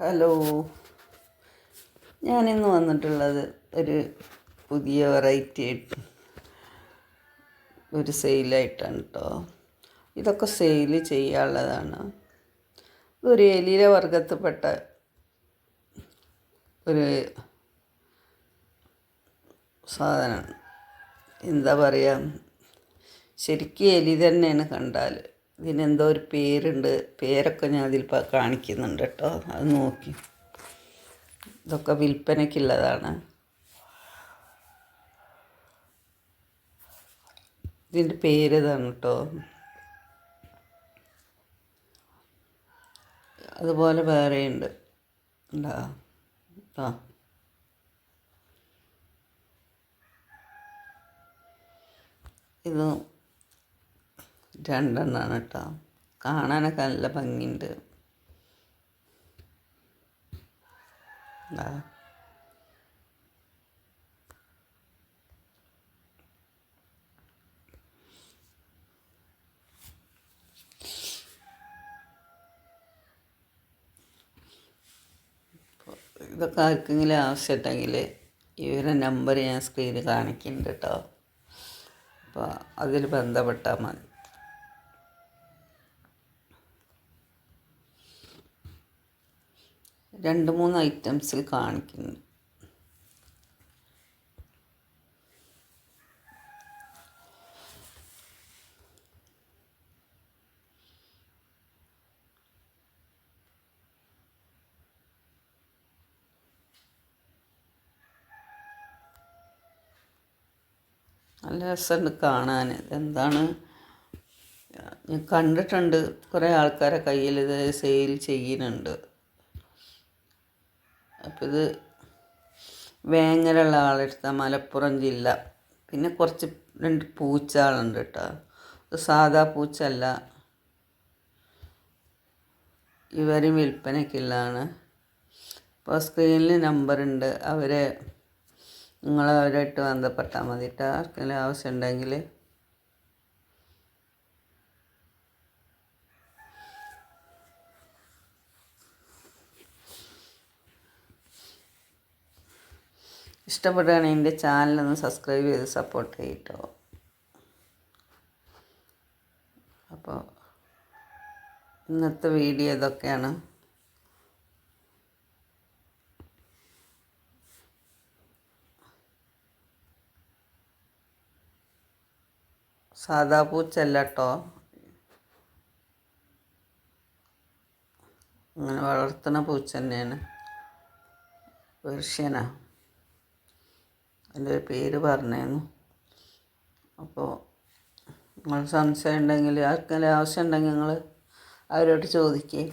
Hello. ഞാനിന്ന് വന്നിട്ടുള്ളത് ഒരു പുതിയ വെറൈറ്റി ഒരു സെയിലായിട്ടാണ് കേട്ടോ ഇതൊക്കെ സെയിൽ ചെയ്യാനുള്ളതാണ്. ഒരു എലിര വർഗത്തിൽപ്പെട്ട ഒരു സാധനമാണ്. എന്താ പറയുക ശരിക്കും എലി തന്നെയാണ് കണ്ടാൽ ഇതിനെന്തോ ഒരു പേരുണ്ട്. പേരൊക്കെ ഞാൻ അതിൽ കാണിക്കുന്നുണ്ട് കേട്ടോ. അത് നോക്കി. ഇതൊക്കെ വിൽപ്പനയ്ക്കുള്ളതാണ്. ഇതിന്റെ പേര് ഇതാണ് കേട്ടോ. അതുപോലെ വേറെയുണ്ട്. ഉണ്ടാ ആ ഇത് രണ്ടെണ്ണമാണ് കേട്ടോ കാണാനൊക്കെ നല്ല ഭംഗിയുണ്ട്. ഇതൊക്കെ ആർക്കെങ്കിലും ആവശ്യമുണ്ടെങ്കിൽ ഇവരുടെ നമ്പർ ഞാൻ സ്ക്രീനിൽ കാണിക്കുന്നുണ്ട് കേട്ടോ അപ്പോൾ അതിൽ ബന്ധപ്പെട്ടാൽ മതി. രണ്ട് മൂന്ന് ഐറ്റംസിൽ കാണിക്കുന്നു. നല്ല രസമുണ്ട് കാണാൻ. ഇതെന്താണ്? ഞാൻ കണ്ടിട്ടുണ്ട്. കുറേ ആൾക്കാരെ കയ്യിൽ ഇത് സെയിൽ ചെയ്യുന്നുണ്ട്. അപ്പോൾ ഇത് വേങ്ങരയുള്ള ആളെടുത്ത മലപ്പുറം ജില്ല. പിന്നെ കുറച്ച് രണ്ട് പൂച്ചകളുണ്ട് കേട്ടോ സാധാ പൂച്ചല്ല. ഇവരും വിൽപ്പനയ്ക്കുള്ളതാണ്. ഇപ്പോൾ സ്ക്രീനിൽ നമ്പറുണ്ട് അവരെ നിങ്ങളവരായിട്ട് ബന്ധപ്പെട്ടാൽ മതി കേട്ടോ ആർക്കെങ്കിലും ആവശ്യമുണ്ടെങ്കിൽ ഇഷ്ടപ്പെടുകയാണെങ്കിൽ എന്റെ ചാനലൊന്ന് സബ്സ്ക്രൈബ് ചെയ്ത് സപ്പോർട്ട് ചെയ്യട്ടോ. അപ്പോൾ ഇന്നത്തെ വീഡിയോ ഇതൊക്കെയാണ്. സാധാ പൂച്ചല്ല കേട്ടോ. അങ്ങനെ വളർത്തുന്ന പൂച്ച തന്നെയാണ്. പേർഷ്യനാ. അതിന്റെ ഒരു പേര് പറഞ്ഞേന്നു. അപ്പോൾ നിങ്ങൾ സംശയം ഉണ്ടെങ്കിൽ ആർക്കെങ്കിലും ആവശ്യം ഉണ്ടെങ്കിൽ നിങ്ങൾ അവരോട് ചോദിക്കുക